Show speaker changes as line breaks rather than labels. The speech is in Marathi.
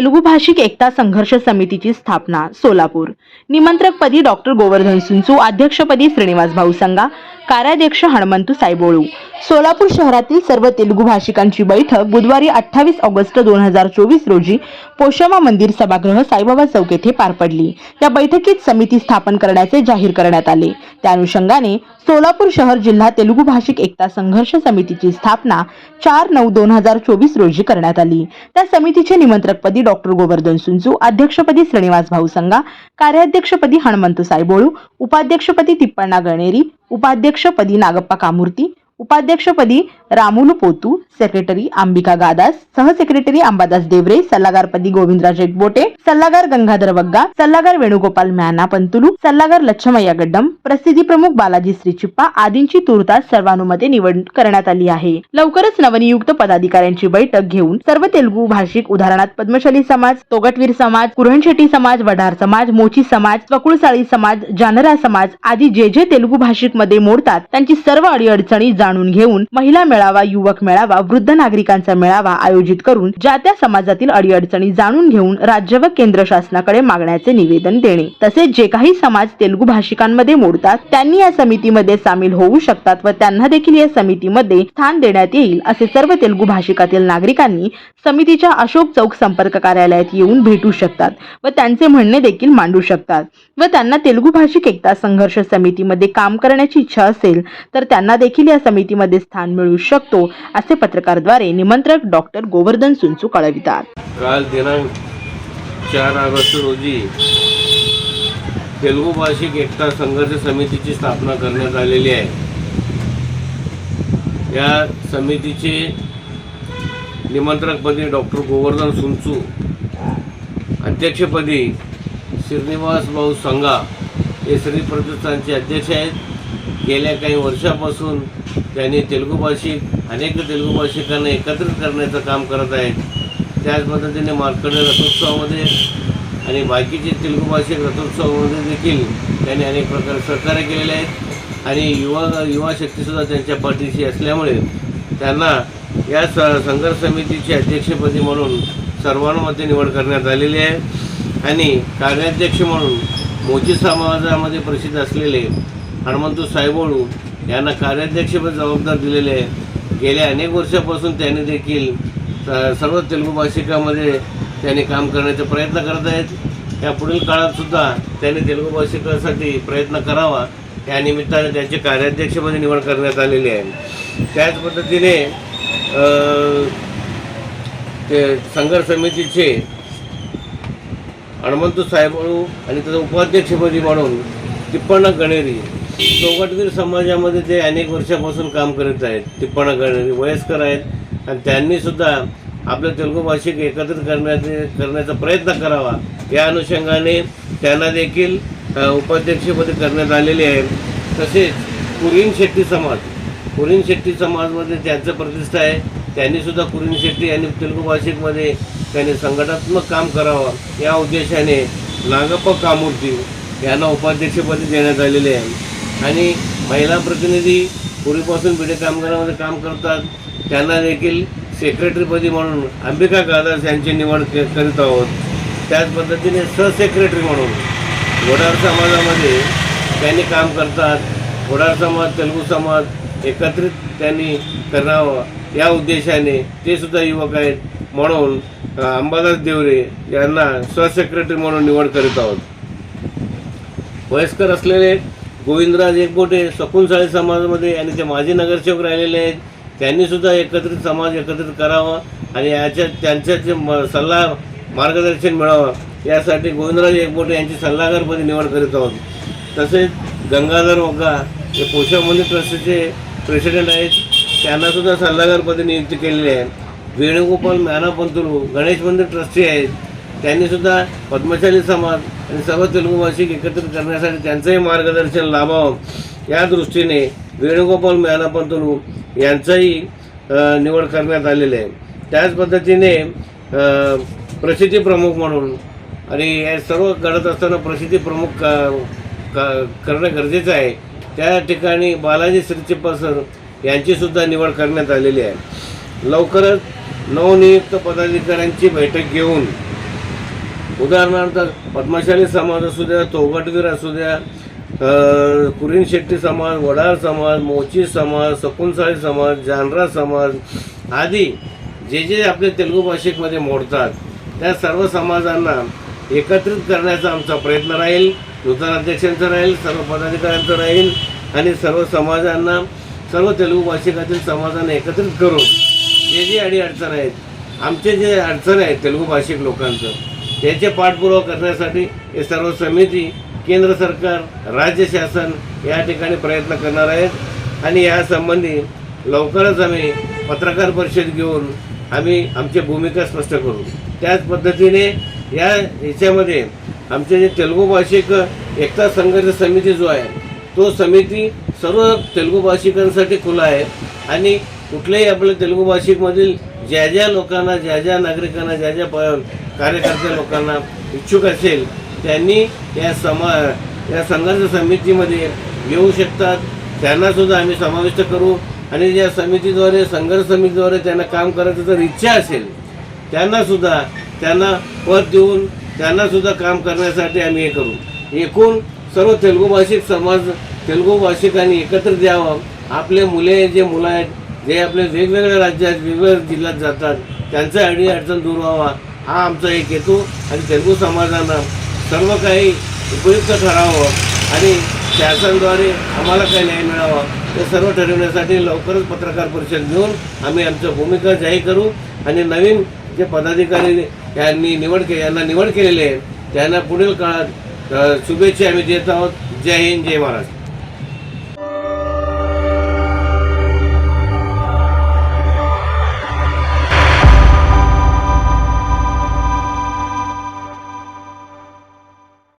तेलुगू भाषिक एकता संघर्ष समितीची स्थापना सोलापूर. निमंत्रकपदी डॉक्टर गोवर्धन सुंचू अध्यक्षपदी श्रीनिवास भाऊ संगा कार्याध्यक्ष हणमंतू सायबोळू. सोलापूर शहरातील सर्व तेलुगू भाषिकांची बैठक बुधवारी अठ्ठावीस ऑगस्ट दोन हजार चोवीस रोजी पोशमा मंदिर सभागृह साईबाबा चौक येथे पार पडली. या बैठकीत समिती स्थापन करण्याचे जाहीर करण्यात आले. त्या अनुषंगाने सोलापूर शहर जिल्हा तेलुगू भाषिक एकता संघर्ष समितीची स्थापना चार नऊ दोन हजार चोवीस रोजी करण्यात आली. त्या समितीचे निमंत्रकपदी डॉक्टर गोवर्धन सुंचू अध्यक्षपदी श्रीनिवास भाऊ संघा कार्याध्यक्षपदी हणमंत सायबोळू उपाध्यक्षपदी तिप्पण्णा गणेरी उपाध्यक्षपदी नागप्पा कामूर्ती उपाध्यक्षपदी रामुलू पोतू सेक्रेटरी अंबिका गादास सहसेक्रेटरी अंबादास देवरे सल्लागारपदी गोविंदराज एकबोटे सल्लागार गंगाधर वग्गा सल्लागार वेणुगोपाल म्याना पंतुलू सल्लागार लच्छमय्या गड्डम प्रसिद्धी प्रमुख बालाजी श्रीचिप्पा आदींची तुर्तास सर्वानुमते निवड करण्यात आली आहे. लवकरच नवनियुक्त पदाधिकाऱ्यांची बैठक घेऊन सर्व तेलुगू भाषिक उदाहरणात पद्मशाली समाज तोगटवीर समाज कुरणशेट्टी समाज वडार समाज मोची समाज स्वकुळसाळी समाज जानरा समाज आदी जे जे तेलुगू भाषिकमध्ये मोडतात त्यांची सर्व अडीअडचणी जाणून घेऊन महिला मेळावा युवक मेळावा वृद्ध नागरिकांचा मेळावा आयोजित करून ज्या त्या समाजातील अडीअडचणी जाणून घेऊन राज्य व केंद्र शासनाकडे मागण्याचे निवेदन देणे. तसेच जे काही समाज तेलुगू भाषिकांमध्ये मोडतात त्यांनी या समितीमध्ये सामील होऊ शकतात व त्यांना देखील या समितीमध्ये स्थान देण्यात येईल असे सर्व तेलुगू भाषिकातील नागरिकांनी समितीच्या अशोक चौक संपर्क कार्यालयात येऊन भेटू शकतात व त्यांचे म्हणणे देखील मांडू शकतात. व त्यांना तेलुगू भाषिक एकता संघर्ष समितीमध्ये काम करण्याची इच्छा असेल तर त्यांना देखील या समितीमध्ये स्थान मिळू शकतो असे पत्रकारद्वारे निमंत्रक डॉक्टर गोवर्धन सुंचू कळवितात.
काल दिनांक चार ऑगस्ट रोजी तेलुगू भाषिक एकता संघर्ष समितीची स्थापना करण्यात आलेली आहे. या समितीचे निमंत्रकपदी डॉक्टर गोवर्धन सुंचू अध्यक्षपदी श्रीनिवास भाऊ संघा हे श्री प्रतिष्ठानचे अध्यक्ष आहेत. गेल्या काही वर्षापासून त्यांनी तेलुगू भाषिक अनेक तेलुगू भाषिकांना एकत्रित करण्याचं काम करत आहेत. त्याच पद्धतीने मार्कंडे रथोत्सवामध्ये आणि बाकीचे तेलुगू भाषिक रथोत्सवामध्ये देखील त्यांनी अनेक प्रकारे सहकार्य केलेले आहेत. आणि युवा युवा शक्तीसुद्धा त्यांच्या पाठीशी असल्यामुळे त्यांना या स संघर्ष समितीचे अध्यक्षपदी म्हणून सर्वानुमते निवड करण्यात आलेली आहे. आणि कार्याध्यक्ष म्हणून मोची समाजामध्ये प्रसिद्ध असलेले हनुमंतू सायबोळू यांना कार्याध्यक्षपद जबाबदार दिलेले आहे. गेल्या अनेक वर्षापासून त्यांनी देखील सर्व तेलुगू भाषिकामध्ये त्यांनी काम करण्याचा प्रयत्न करत आहेत. या पुढील काळातसुद्धा त्यांनी तेलुगू भाषिकासाठी प्रयत्न करावा. या निमित्ताने त्यांचे कार्याध्यक्षपदी निवड करण्यात आलेली आहे. त्याच पद्धतीने ते संघर्ष समितीचे हनुमंतू साहेबळू आणि त्याचं उपाध्यक्षपदी म्हणून तिप्पण्णा गणेरी चौघटवीर समाजामध्ये ते अनेक वर्षापासून काम करत आहेत टिप्पणा करणारे वयस्कर आहेत आणि त्यांनी सुद्धा आपल्या तेलुगू भाषिक एकत्रित करण्याचे करण्याचा प्रयत्न करावा. या अनुषंगाने त्यांना देखील उपाध्यक्षपदी करण्यात आलेले आहे. तसेच कुरीन शेट्टी समाज कुरीन शेट्टी समाजमध्ये त्यांचं प्रतिष्ठा आहे. त्यांनीसुद्धा कुरीन शेट्टी आणि तेलुगू भाषिकमध्ये त्यांनी संघटनात्मक काम करावं. या उद्देशाने नागप्पा कामूर्ती यांना उपाध्यक्षपदी देण्यात आलेले आहे. आणि महिला प्रतिनिधी पूर्वीपासून बिडे कामगारामध्ये काम करतात. त्यांना देखील सेक्रेटरीपदी म्हणून अंबिका कादास यांची निवड करीत आहोत. त्याच पद्धतीने सहसेक्रेटरी म्हणून वडार समाजामध्ये त्यांनी काम करतात. वडार समाज तेलुगू समाज एकत्रित त्यांनी करावं. या उद्देशाने ते सुद्धा युवक आहेत म्हणून अंबादास देवरे यांना सहसेक्रेटरी म्हणून निवड करीत आहोत. वयस्कर असलेले गोविंदराज एकबोटे सकुनसाळी समाजामध्ये आणि ते माजी नगरसेवक राहिलेले आहेत. त्यांनीसुद्धा एकत्रित समाज एकत्रित करावा आणि याच्या त्यांच्या जे म- सल्ला मार्गदर्शन मिळावं यासाठी गोविंदराज एकबोटे यांची सल्लागारपदी निवड करीत आहोत. तसेच गंगाधर ओका हे पोषण मंदिर ट्रस्टचे प्रेसिडेंट आहेत. त्यांनासुद्धा सल्लागारपदी नियुक्ती केलेली आहे. वेणुगोपाल म्याना पंतुलू गणेश मंदिर ट्रस्टी आहेत. त्यांनी सुद्धा पद्मशाली समाज आणि सर्व तेलुगू भाषिक एकत्रित करण्यासाठी त्यांचंही मार्गदर्शन लाभावं. या दृष्टीने वेणुगोपाल म्याना पंतुलू यांचंही निवड करण्यात आलेली आहे. त्याच पद्धतीने प्रसिद्धी प्रमुख म्हणून आणि हे सर्व घडत असताना प्रसिद्धी प्रमुख क का- करणं गरजेचं आहे. त्या ठिकाणी बालाजी श्रीचिप्पा सर यांचीसुद्धा निवड करण्यात आलेली आहे. लवकरच नवनियुक्त पदाधिकाऱ्यांची बैठक घेऊन उदाहरणार्थ पद्मशाली समाज असू द्या तोगटवीर असू द्या कुरीन शेट्टी समाज वडार समाज मोची समाज सकुनसाळी समाज जानरा समाज आदी जे जे आपले तेलुगू भाषिकमध्ये मोडतात त्या सर्व समाजांना एकत्रित करण्याचा आमचा प्रयत्न राहील नूतन अध्यक्षांचा राहील सर्व पदाधिकाऱ्यांचा राहील आणि सर्व समाजांना सर्व तेलुगू भाषिकातील समाजांना एकत्रित करून जे जे अडी अडचण आहेत आमचे जे अडचण आहेत तेलुगू भाषिक लोकांचं त्याचे पाठपुरावा करण्यासाठी हे सर्व समिती केंद्र सरकार राज्य शासन या ठिकाणी प्रयत्न करणार आहेत. आणि यासंबंधी लवकरच आम्ही पत्रकार परिषद घेऊन आम्ही आमची भूमिका स्पष्ट करू. त्याच पद्धतीने या ह्याच्यामध्ये आमचे जे तेलुगू भाषिक एकता संघर्ष समिती जो आहे तो समिती सर्व तेलुगू भाषिकांसाठी खुला आहे. आणि कुठल्याही आपल्या तेलुगू भाषिकमधील ज्या ज्या लोकांना ज्या ज्या नागरिकांना ज्या ज्या कार्यकर्त्या लोकांना इच्छुक असेल त्यांनी या समा या संघर्ष समितीमध्ये येऊ शकतात. त्यांनासुद्धा आम्ही समाविष्ट करू. आणि ज्या समितीद्वारे संघर्ष समितीद्वारे त्यांना काम करायचं जर इच्छा असेल त्यांनासुद्धा त्यांना पद देऊन त्यांनासुद्धा काम करण्यासाठी आम्ही हे करू. एकूण सर्व तेलुगू भाषिक समाज तेलुगू भाषिकांनी एकत्र द्यावं. आपले मुले जे मुलं आहेत जे आपले वेगवेगळ्या राज्यात वेगवेगळ्या जिल्ह्यात जातात त्यांचा अडी अडचण दूर व्हावा हा आमचा एक हेतू आणि तेलुगू समाजानं सर्व काही उपयुक्त ठरावं आणि शासनाद्वारे आम्हाला काही न्याय मिळावा. ते सर्व ठरवण्यासाठी लवकरच पत्रकार परिषद घेऊन आम्ही आमच्या भूमिका जाहीर करू आणि नवीन जे पदाधिकारी यांनी निवड के यांना निवड केलेली आहे त्यांना पुढील काळात शुभेच्छा आम्ही देत आहोत. जय हिंद जय महाराष्ट्र.